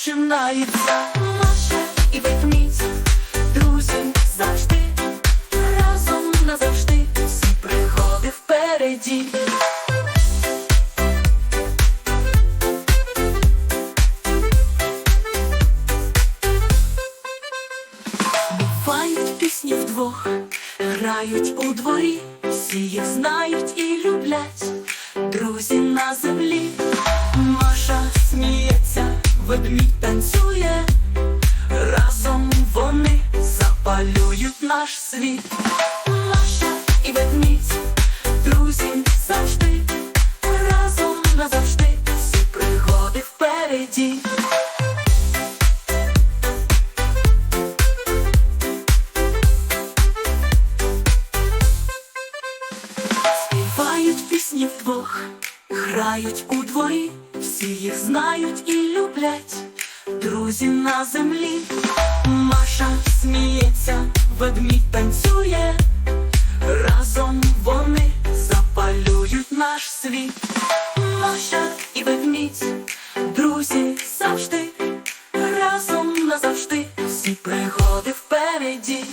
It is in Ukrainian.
починається. Маша і вихміць, друзі завжди, разом назавжди всі приходи впереді. Бувають пісні вдвох, грають у дворі, всі їх знають і люблять, друзі на землі. Ведмідь танцює, разом вони запалюють наш світ. Маша і ведмідь, друзі завжди, разом назавжди, всі пригоди впереді. Співають пісні вдвох, грають у дворі, всі їх знають і люблять, друзі на землі. Маша сміється, ведмідь танцює, разом вони запалюють наш світ. Маша і ведмідь, друзі завжди, разом назавжди, всі пригоди впереді.